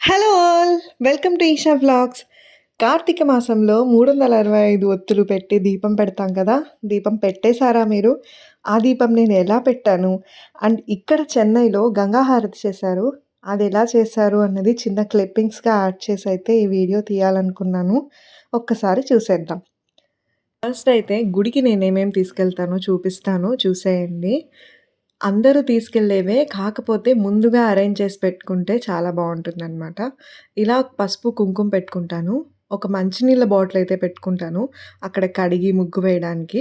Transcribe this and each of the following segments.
Hello all welcome to Eesha vlogs Karthika మాసంలో మూడు వందల అరవై ఐదు ఒత్తులు పెట్టి దీపం పెడతాం కదా? దీపం పెట్టేశారా మీరు? ఆ దీపం నేను ఎలా పెట్టాను? అండ్ ఇక్కడ చెన్నైలో గంగాహారతి చేశారు. అది ఎలా చేశారు అన్నది చిన్న క్లిప్పింగ్స్గా యాడ్ చేసి అయితే ఈ వీడియో తీయాలనుకున్నాను. ఒక్కసారి చూసేద్దాం. ఫస్ట్ అయితే గుడికి నేనేమేమి తీసుకెళ్తానో చూపిస్తాను. చూసేయండి. అందరూ తీసుకెళ్ళేవే కాకపోతే ముందుగా అరేంజ్ చేసి పెట్టుకుంటే చాలా బాగుంటుందన్నమాట. ఇలా పసుపు కుంకుమ పెట్టుకుంటాను ఒక మంచినీళ్ళ బాటిల్ అయితే పెట్టుకుంటాను అక్కడ కడిగి ముగ్గు వేయడానికి.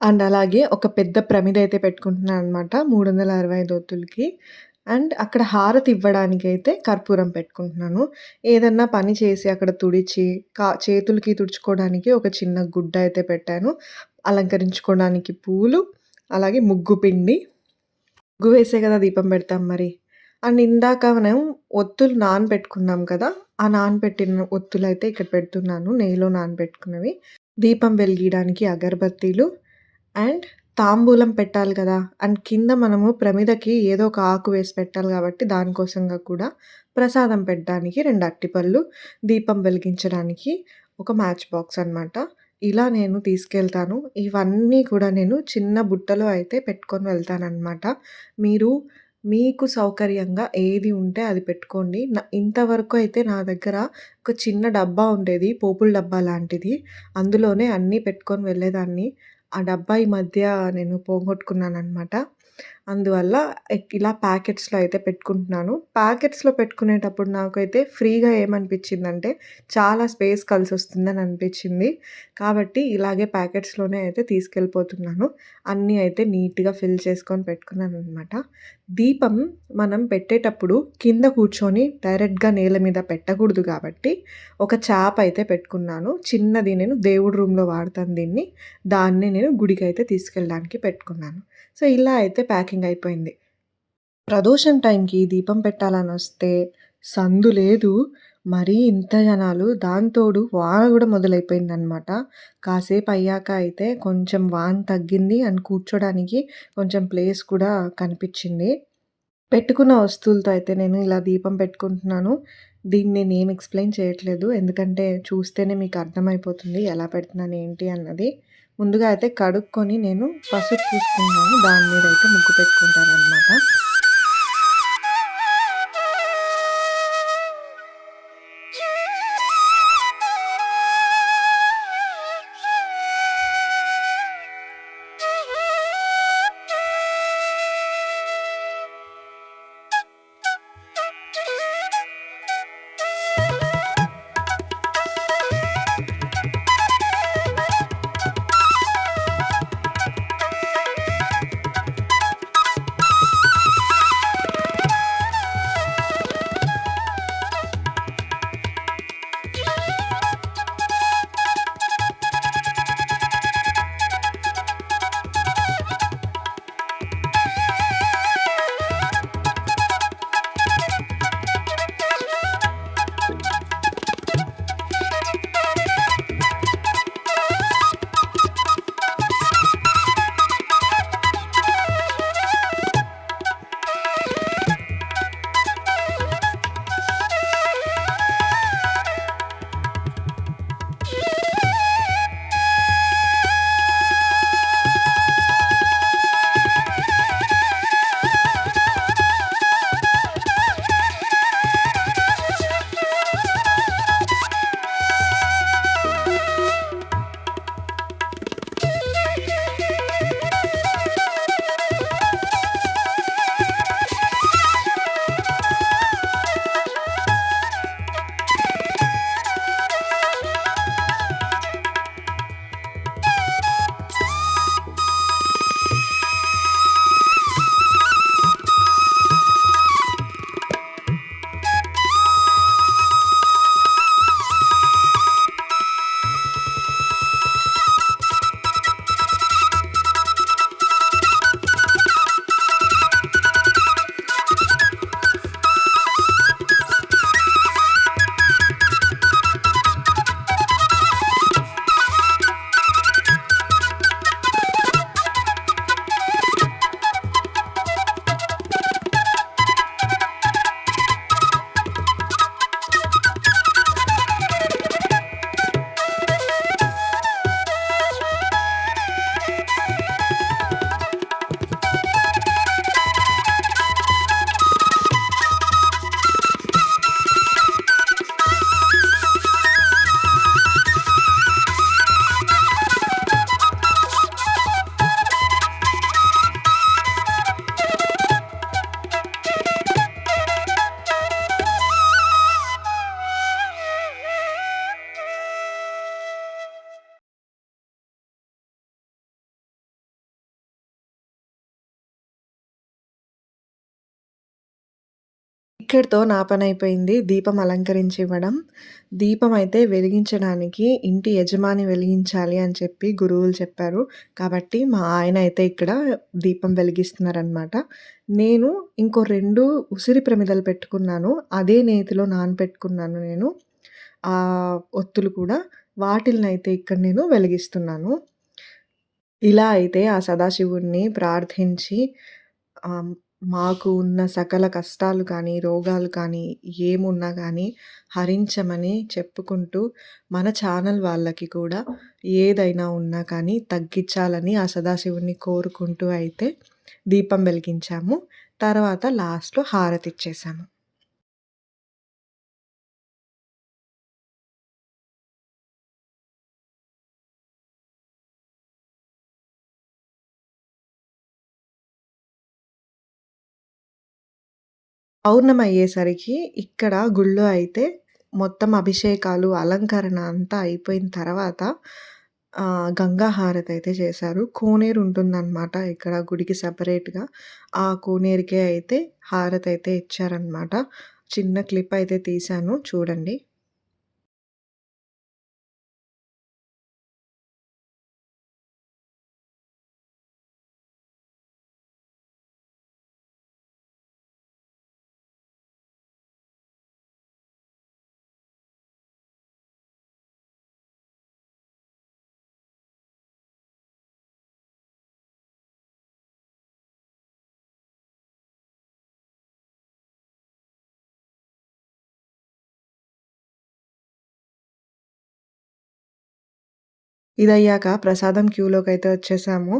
అండ్ అలాగే ఒక పెద్ద ప్రమిద అయితే పెట్టుకుంటున్నాను అనమాట మూడు వందల అరవై ఐదు ఒత్తులకి. అండ్ అక్కడ హారతి ఇవ్వడానికి అయితే కర్పూరం పెట్టుకుంటున్నాను. ఏదన్నా పని చేసి అక్కడ తుడిచి కా చేతులకి తుడుచుకోవడానికి ఒక చిన్న గుడ్డ అయితే పెట్టాను. అలంకరించుకోవడానికి పూలు అలాగే ముగ్గు పిండి. ముగ్గు వేసే కదా దీపం పెడతాం మరి. అండ్ ఇందాక మనం ఒత్తులు నానబెట్టుకున్నాం కదా ఆ నానబెట్టిన ఒత్తులు అయితే ఇక్కడ పెడుతున్నాను నెయ్యిలో నానబెట్టుకున్నవి. దీపం వెలిగించడానికి అగరబత్తీలు అండ్ తాంబూలం పెట్టాలి కదా. అండ్ కింద మనము ప్రమిదకి ఏదో ఒక ఆకు వేసి పెట్టాలి కాబట్టి దానికోసంగా కూడా ప్రసాదం పెట్టడానికి రెండు అట్టిపళ్ళు దీపం వెలిగించడానికి ఒక మ్యాచ్ బాక్స్ అనమాట ఇలా నేను తీసుకెళ్తాను. ఇవన్నీ కూడా నేను చిన్న బుట్టలో అయితే పెట్టుకొని వెళ్తానన్నమాట. మీరు మీకు సౌకర్యంగా ఏది ఉంటే అది పెట్టుకోండి. నా ఇంతవరకు అయితే నా దగ్గర ఒక చిన్న డబ్బా ఉండేది పోపుల డబ్బా లాంటిది. అందులోనే అన్నీ పెట్టుకొని వెళ్ళేదాన్ని. ఆ డబ్బా ఈ మధ్య నేను పోగొట్టుకున్నాను అనమాట అందువల్ల ఇలా ప్యాకెట్స్లో అయితే పెట్టుకుంటున్నాను. ప్యాకెట్స్లో పెట్టుకునేటప్పుడు నాకైతే ఫ్రీగా ఏమనిపించిందంటే చాలా స్పేస్ కలిసి వస్తుందని అనిపించింది. కాబట్టి ఇలాగే ప్యాకెట్స్లోనే అయితే తీసుకెళ్ళిపోతున్నాను. అన్నీ అయితే నీట్గా ఫిల్ చేసుకొని పెట్టుకున్నాను అనమాట దీపం మనం పెట్టేటప్పుడు కింద కూర్చొని డైరెక్ట్గా నేల మీద పెట్టకూడదు కాబట్టి ఒక చాప్ అయితే పెట్టుకున్నాను. చిన్నది నేను దేవుడి రూమ్లో వాడతాను దీన్ని. దాన్ని నేను గుడికి అయితే తీసుకెళ్ళడానికి పెట్టుకున్నాను. సో ఇలా అయితే ప్యాకింగ్ అయిపోయింది. ప్రదోషం టైంకి దీపం పెట్టాలని వస్తే సందు లేదు. మరీ ఇంత జనాలు దాంతోడు వాన కూడా మొదలైపోయిందనమాట కాసేపు అయ్యాక అయితే కొంచెం వాన తగ్గింది అని కూర్చోడానికి కొంచెం ప్లేస్ కూడా కనిపించింది. పెట్టుకున్న వస్తువులతో అయితే నేను ఇలా దీపం పెట్టుకుంటున్నాను. దీన్ని నేను ఎక్స్ప్లెయిన్ చేయట్లేదు. ఎందుకంటే చూస్తేనే మీకు అర్థమైపోతుంది ఎలా పెడుతున్నాను ఏంటి అన్నది. ముందుగా అయితే కడుక్కొని నేను పసుపు చూసుకున్నాను దాని మీద అయితే ముగ్గు పెట్టుకుంటాను అనమాట ఇక్కడితో నా పనయిపోయింది. దీపం అలంకరించి ఇవ్వడం. దీపం అయితే వెలిగించడానికి ఇంటి యజమాని వెలిగించాలి అని చెప్పి గురువులు చెప్పారు. కాబట్టి మా ఆయన అయితే ఇక్కడ దీపం వెలిగిస్తున్నారనమాట. నేను ఇంకో రెండు ఉసిరి ప్రమిదలు పెట్టుకున్నాను. అదే నేతిలో నానపెట్టుకున్నాను నేను. ఆ ఒత్తులు కూడా. వాటిలనైతే ఇక్కడ నేను వెలిగిస్తున్నాను. ఇలా అయితే ఆ సదాశివుణ్ణి ప్రార్థించి మాకు ఉన్న సకల కష్టాలు కానీ, రోగాలు కానీ, ఏమున్నా కానీ హరించమని చెప్పుకుంటూ, మన ఛానల్ వాళ్ళకి కూడా ఏదైనా ఉన్నా కానీ తగ్గించాలని ఆ సదాశివుణ్ణి కోరుకుంటూ అయితే దీపం వెలిగించాము. తర్వాత లాస్ట్‌లో హారతి ఇచ్చేసాము పౌర్ణమి అయ్యేసరికి ఇక్కడ గుళ్ళో అయితే మొత్తం అభిషేకాలు, అలంకరణ అంతా అయిపోయిన తర్వాత గంగా హారతి అయితే చేశారు. కోనేరు ఉంటుందనమాట ఇక్కడ గుడికి సపరేట్గా ఆ కోనేరుకే అయితే హారతి అయితే ఇచ్చారనమాట. చిన్న క్లిప్ అయితే తీశాను చూడండి. ఇదయ్యాక ప్రసాదం క్యూలోకైతే వచ్చేసాము.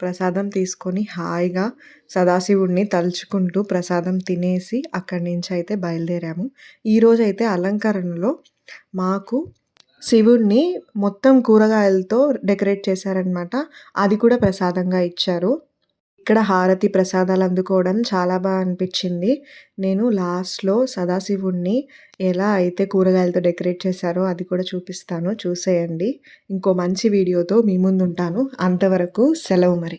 ప్రసాదం తీసుకొని హాయిగా సదాశివుడిని తలుచుకుంటూ ప్రసాదం తినేసి అక్కడి నుంచి అయితే బయలుదేరాము. ఈరోజు అయితే అలంకరణలో మాకు శివుడిని మొత్తం కూరగాయలతో డెకరేట్ చేశారనమాట. అది కూడా ప్రసాదంగా ఇచ్చారు. ఇక్కడ హారతి, ప్రసాదాలు అందుకోవడం చాలా బాగా అనిపించింది నేను లాస్ట్‌లో సదాశివుణ్ణి ఎలా అయితే కూరగాయలతో డెకరేట్ చేశారో అది కూడా చూపిస్తాను చూసేయండి. ఇంకో మంచి వీడియోతో మీ ముందుంటాను. అంతవరకు సెలవు మరి.